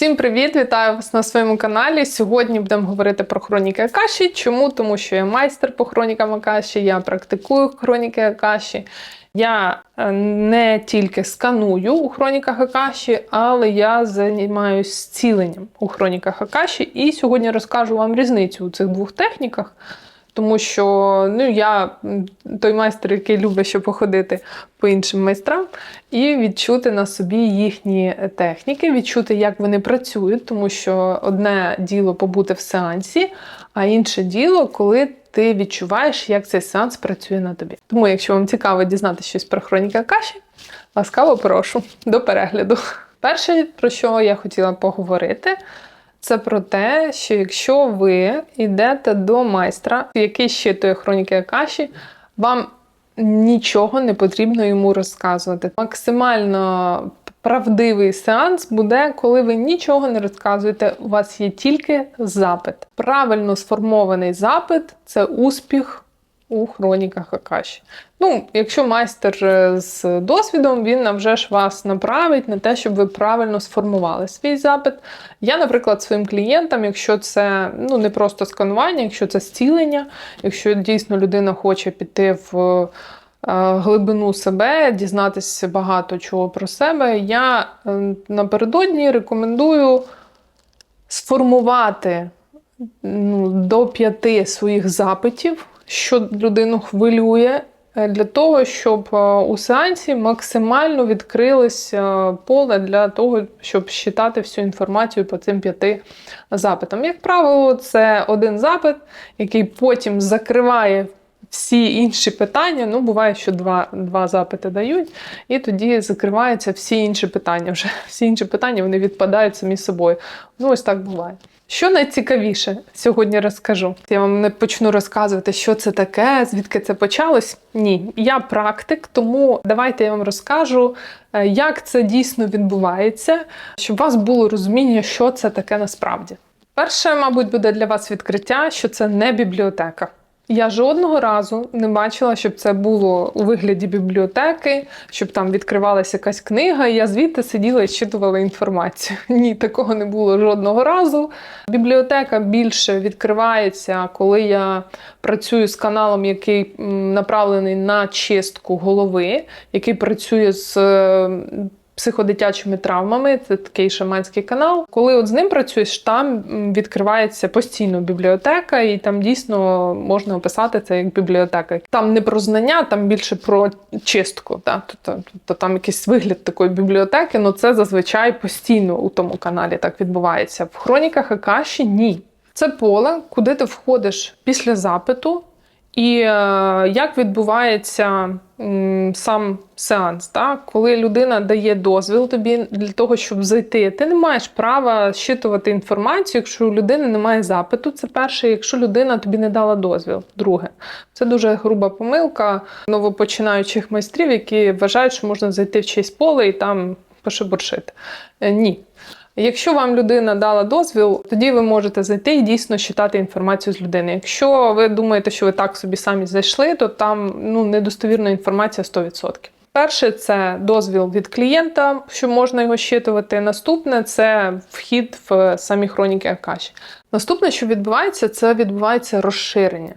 Всім привіт! Вітаю вас на своєму каналі. Сьогодні будемо говорити про хроніки Акаші. Чому? Тому що я майстер по хронікам Акаші, я практикую хроніки Акаші. Я е, не тільки сканую у хроніках Акаші, але я займаюся зціленням у хроніках Акаші. І сьогодні розкажу вам різницю у цих двох техніках. Тому що ну, я той майстер, який любить ще походити по іншим майстрам, і відчути на собі їхні техніки, відчути, як вони працюють, тому що одне діло побути в сеансі, а інше діло, коли ти відчуваєш, як цей сеанс працює на тобі. Тому, якщо вам цікаво дізнатися щось про хроніка каші, ласкаво прошу до перегляду. Перше, про що я хотіла поговорити, це про те, що якщо ви йдете до майстра, який щитує хроніки Акаші, вам нічого не потрібно йому розказувати. Максимально правдивий сеанс буде, коли ви нічого не розказуєте. У вас є тільки запит. Правильно сформований запит це успіх у хроніках Акаші. Ну, якщо майстер е, з досвідом, він вже ж вас направить на те, щоб ви правильно сформували свій запит. Я, наприклад, своїм клієнтам, якщо це ну, не просто сканування, якщо це зцілення, якщо дійсно людина хоче піти в е, глибину себе, дізнатися багато чого про себе, я е, напередодні рекомендую сформувати ну, до п'яти своїх запитів, що людину хвилює, е, для того, щоб е, у сеансі максимально відкрилось е, поле для того, щоб считати всю інформацію по цим п'яти запитам. Як правило, це один запит, який потім закриває. Всі інші питання, ну буває, що два два запити дають, і тоді закриваються всі інші питання. Вже всі інші питання вони відпадають самі собою. Ну, ось так буває. Що найцікавіше сьогодні розкажу. Я вам не почну розказувати, що це таке, звідки це почалось. Ні, я практик, тому давайте я вам розкажу, е, як це дійсно відбувається, щоб у вас було розуміння, що це таке насправді. Перше, мабуть, буде для вас відкриття, що це не бібліотека. Я жодного разу не бачила, щоб це було у вигляді бібліотеки, щоб там відкривалася якась книга, і я звідти сиділа і читувала інформацію. Ні, такого не було жодного разу. Бібліотека більше відкривається, коли я працюю з каналом, який направлений на чистку голови, який працює з психодитячими травмами. Це такий шаманський канал. Коли от з ним працюєш, там відкривається постійно бібліотека, і там дійсно можна описати це як бібліотека. Там не про знання, там більше про чистку. Так? Тобто, тобто там якийсь вигляд такої бібліотеки, але це зазвичай постійно у тому каналі так відбувається. В хроніках Акаші ні. Це поле, куди ти входиш після запиту. І е, як відбувається сам сеанс, так? коли людина дає дозвіл тобі для того, щоб зайти, ти не маєш права щитувати інформацію, якщо у людини немає запиту. Це перше, якщо людина тобі не дала дозвіл. Друге, це дуже груба помилка новопочинаючих майстрів, які вважають, що можна зайти в чийсь поле і там пошебуршити. Е, ні. Якщо вам людина дала дозвіл, тоді ви можете зайти і дійсно читати інформацію з людини. Якщо ви думаєте, що ви так собі самі зайшли, то там ну, недостовірна інформація 100%. Перше це дозвіл від клієнта, що можна його щитувати. Наступне це вхід в самі хроніки Акаші. Наступне, що відбувається, це відбувається розширення.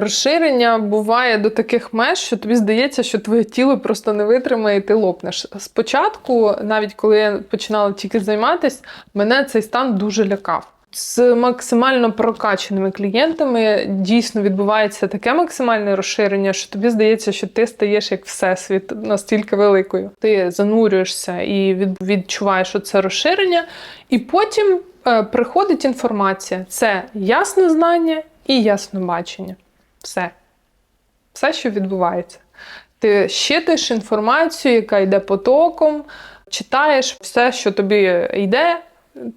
Розширення буває до таких меж, що тобі здається, що твоє тіло просто не витримає, і ти лопнеш. Спочатку, навіть коли я починала тільки займатися, мене цей стан дуже лякав. З максимально прокаченими клієнтами дійсно відбувається таке максимальне розширення, що тобі здається, що ти стаєш як всесвіт настільки великою. Ти занурюєшся і відчуваєш це розширення, і потім е, приходить інформація: це ясне знання і ясне бачення. Все. Все, що відбувається. Ти щитуєш інформацію, яка йде потоком, читаєш все, що тобі йде,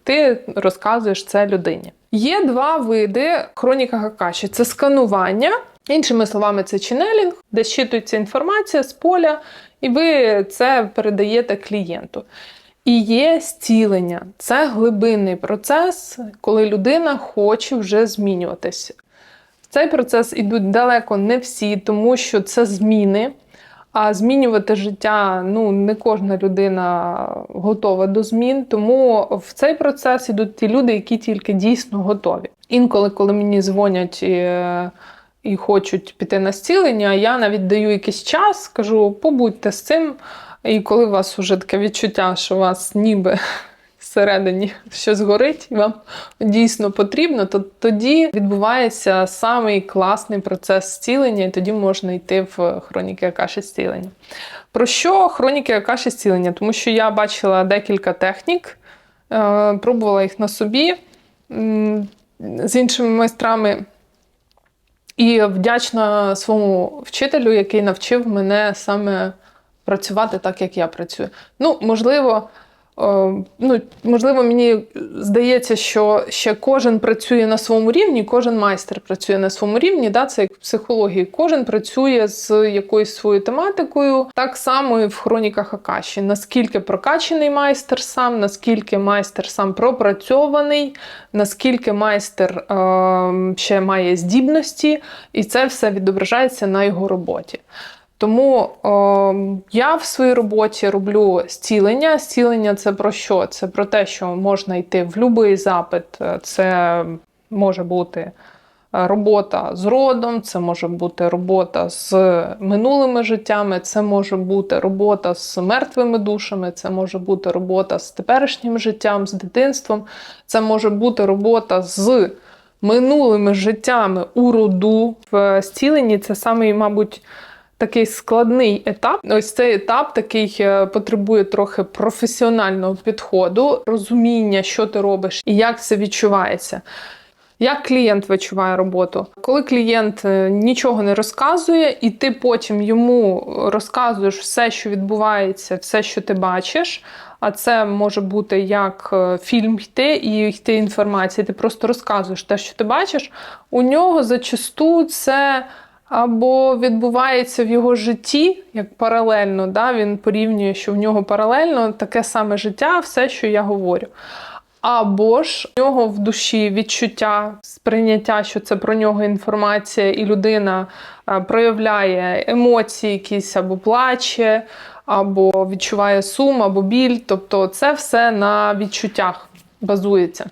ти розказуєш це людині. Є два види хроніка Гакаші: це сканування, іншими словами, це ченелінг, де щитується інформація з поля, і ви це передаєте клієнту. І є зцілення. Це глибинний процес, коли людина хоче вже змінюватися цей процес ідуть далеко не всі, тому що це зміни. А змінювати життя ну не кожна людина готова до змін. Тому в цей процес ідуть ті люди, які тільки дійсно готові. Інколи, коли мені дзвонять і, і хочуть піти на зцілення, я навіть даю якийсь час, кажу, побудьте з цим. І коли у вас вже таке відчуття, що вас ніби всередині щось горить, і вам дійсно потрібно, то тоді відбувається самий класний процес зцілення, і тоді можна йти в хроніки Акаші зцілення. Про що хроніки Акаші зцілення? Тому що я бачила декілька технік, е, пробувала їх на собі з іншими майстрами. І вдячна своєму вчителю, який навчив мене саме працювати так, як я працюю. Ну, можливо, ну, можливо, мені здається, що ще кожен працює на своєму рівні, кожен майстер працює на своєму рівні. Да? Це як в психології. Кожен працює з якоюсь своєю тематикою. Так само і в хроніках Акаші. Наскільки прокачений майстер сам, наскільки майстер сам пропрацьований, наскільки майстер е, ще має здібності, і це все відображається на його роботі. Тому е, я в своїй роботі роблю зцілення. Зцілення це про що? Це про те, що можна йти в будь-який запит. Це може бути е, робота з родом, це може бути робота з минулими життями, це може бути робота з мертвими душами, це може бути робота з теперішнім життям, з дитинством, це може бути робота з минулими життями у роду. В зціленні це саме, мабуть, такий складний етап. Ось цей етап такий е, потребує трохи професіонального підходу, розуміння, що ти робиш і як це відчувається. Як клієнт відчуває роботу? Коли клієнт е, нічого не розказує, і ти потім йому розказуєш все, що відбувається, все, що ти бачиш. А це може бути як е, фільм йти і йти інформація. Ти просто розказуєш те, що ти бачиш. У нього зачасту це або відбувається в його житті як паралельно. Да? Він порівнює, що в нього паралельно таке саме життя, все, що я говорю. Або ж в нього в душі відчуття, сприйняття, що це про нього інформація, і людина е, проявляє емоції, якісь або плаче, або відчуває сум, або біль. Тобто це все на відчуттях базується.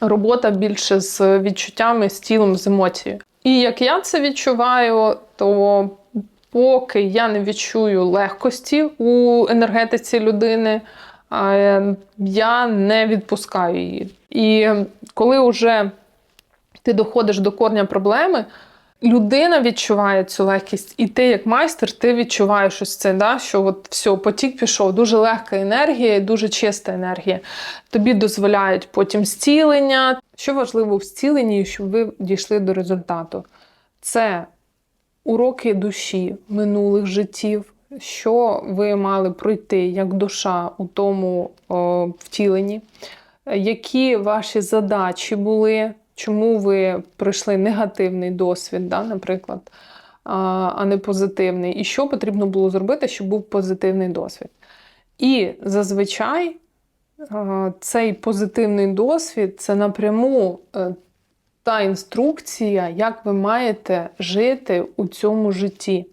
Робота більше з відчуттями, з тілом, з емоцією. І як я це відчуваю, то поки я не відчую легкості у енергетиці людини, я не відпускаю її. І коли вже ти доходиш до корня проблеми, людина відчуває цю легкість, і ти, як майстер, ти відчуваєш ось це, да, що от все, потік пішов, дуже легка енергія, дуже чиста енергія. Тобі дозволяють потім зцілення. Що важливо в зціленні, щоб ви дійшли до результату? Це уроки душі минулих життів, що ви мали пройти як душа у тому о, втіленні, які ваші задачі були чому ви пройшли негативний досвід, да, наприклад, а не позитивний, і що потрібно було зробити, щоб був позитивний досвід. І зазвичай цей позитивний досвід це напряму е, та інструкція, як ви маєте жити у цьому житті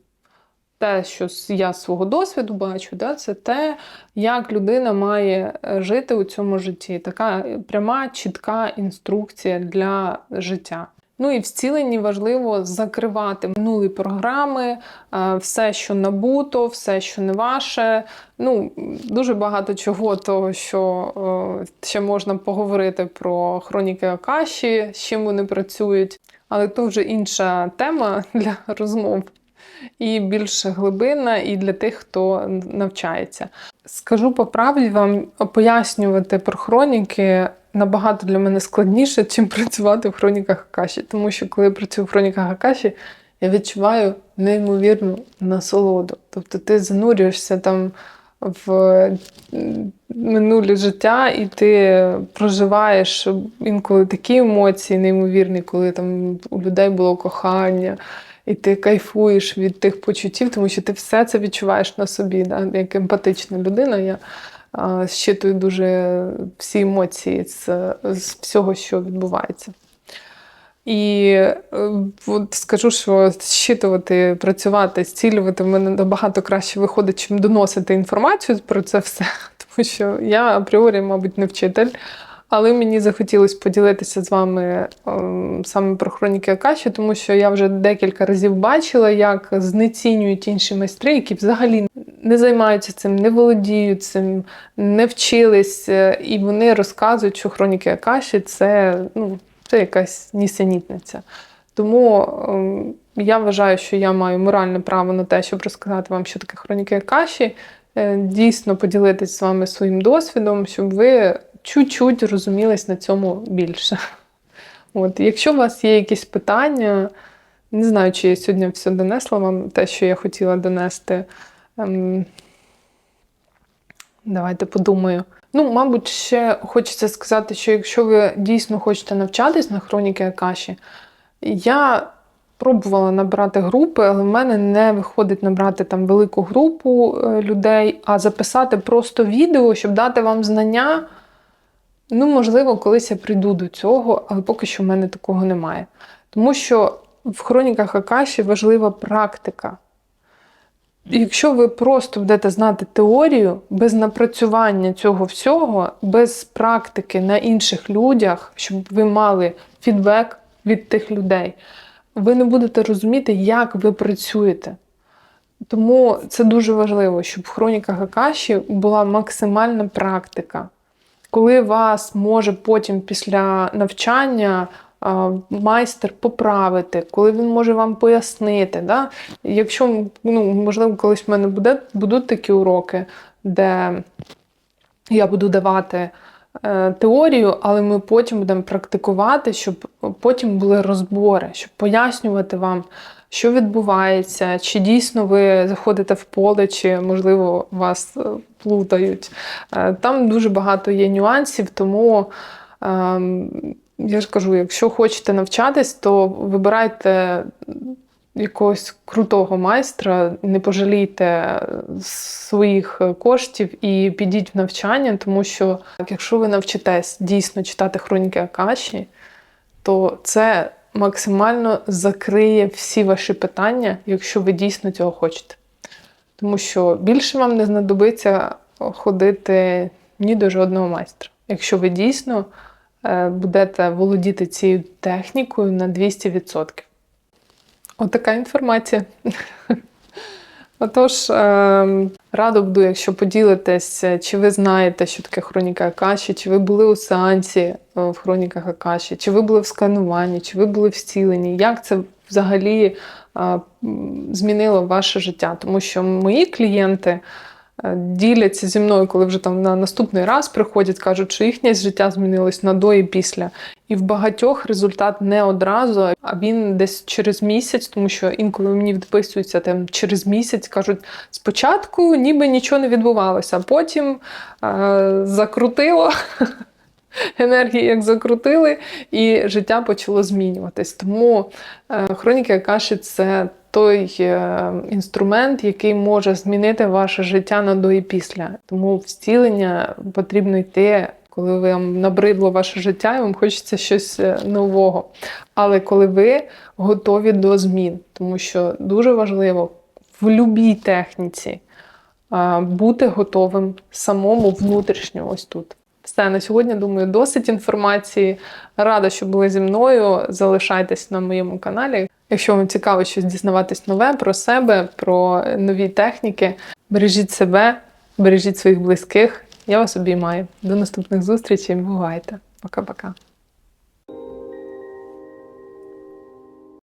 те, що я з свого досвіду бачу, да, це те, як людина має е, жити у цьому житті. Така пряма, чітка інструкція для життя. Ну і в зціленні важливо закривати минулі програми, е, все, що набуто, все, що не ваше. Ну, Дуже багато чого, того, що е, ще можна поговорити про хроніки Акаші, з чим вони працюють. Але то вже інша тема для розмов і більш глибинна, і для тих, хто навчається. Скажу по правді вам пояснювати про хроніки набагато для мене складніше, чим працювати в хроніках Акаші. Тому що, коли я працюю в хроніках Акаші, я відчуваю неймовірну насолоду. Тобто ти занурюєшся там в минулі життя, і ти проживаєш інколи такі емоції, неймовірні, коли там у людей було кохання і ти кайфуєш від тих почуттів, тому що ти все це відчуваєш на собі. Да? Як емпатична людина, я а, щитую дуже всі емоції з, з всього, що відбувається. І е, от скажу, що зчитувати, працювати, зцілювати в мене набагато краще виходить, чим доносити інформацію про це все. Тому що я апріорі, мабуть, не вчитель. Але мені захотілося поділитися з вами ем, саме про хроніки Акаші, тому що я вже декілька разів бачила, як знецінюють інші майстри, які взагалі не займаються цим, не володіють цим, не вчились, е, і вони розказують, що хроніки Акаші це, ну, це якась нісенітниця. Тому ем, я вважаю, що я маю моральне право на те, щоб розказати вам, що таке хроніки Акаші, е, дійсно поділитись з вами своїм досвідом, щоб ви чуть-чуть розумілись на цьому більше. От, Якщо у вас є якісь питання, не знаю, чи я сьогодні все донесла вам те, що я хотіла донести. Ем, Давайте подумаю. Ну, мабуть, ще хочеться сказати, що якщо ви дійсно хочете навчатись на хроніки Акаші, я пробувала набрати групи, але в мене не виходить набрати там велику групу е, людей, а записати просто відео, щоб дати вам знання. Ну, можливо, колись я прийду до цього, але поки що в мене такого немає. Тому що в хроніках Акаші важлива практика. Якщо ви просто будете знати теорію без напрацювання цього всього, без практики на інших людях, щоб ви мали фідбек від тих людей, ви не будете розуміти, як ви працюєте. Тому це дуже важливо, щоб в хроніках Акаші була максимальна практика. Коли вас може потім після навчання майстер поправити, коли він може вам пояснити. Да? Якщо, ну, можливо, колись в мене буде, будуть такі уроки, де я буду давати е, теорію, але ми потім будемо практикувати, щоб потім були розбори, щоб пояснювати вам, що відбувається, чи дійсно ви заходите в поле, чи, можливо, вас е, плутають. Е, Там дуже багато є нюансів, тому. ем, я ж кажу, якщо хочете навчатись, то вибирайте якогось крутого майстра, не пожалійте своїх коштів і підіть в навчання, тому що якщо ви навчитесь дійсно читати хроніки Акаші, то це максимально закриє всі ваші питання, якщо ви дійсно цього хочете. Тому що більше вам не знадобиться ходити ні до жодного майстра. Якщо ви дійсно е, будете володіти цією технікою на 200%. Отака інформація. Отож, е, радо буду, якщо поділитесь, чи ви знаєте, що таке хроніка Акаші, чи ви були у сеансі е, в хроніках Акаші, чи ви були в скануванні, чи ви були в зціленні, як це взагалі е, змінило ваше життя? Тому що мої клієнти е, діляться зі мною, коли вже там на наступний раз приходять, кажуть, що їхнє життя змінилось на до і після. І в багатьох результат не одразу, а він десь через місяць, тому що інколи мені відписуються там через місяць, кажуть, спочатку ніби нічого не відбувалося, а потім е, закрутило. Енергії як закрутили, і життя почало змінюватись. Тому е, хроніки Акаші це той е, інструмент, який може змінити ваше життя на до і після. Тому в зцілення потрібно йти, коли вам набридло ваше життя, і вам хочеться щось е, нового. Але коли ви готові до змін, тому що дуже важливо в будь-якій техніці бути готовим самому внутрішньо ось тут. Все на сьогодні, думаю, досить інформації. Рада, що були зі мною. Залишайтесь на моєму каналі. Якщо вам цікаво щось дізнаватись нове про себе, про нові техніки, бережіть себе, бережіть своїх близьких. Я вас обіймаю. До наступних зустрічей. Бувайте. Пока-пока.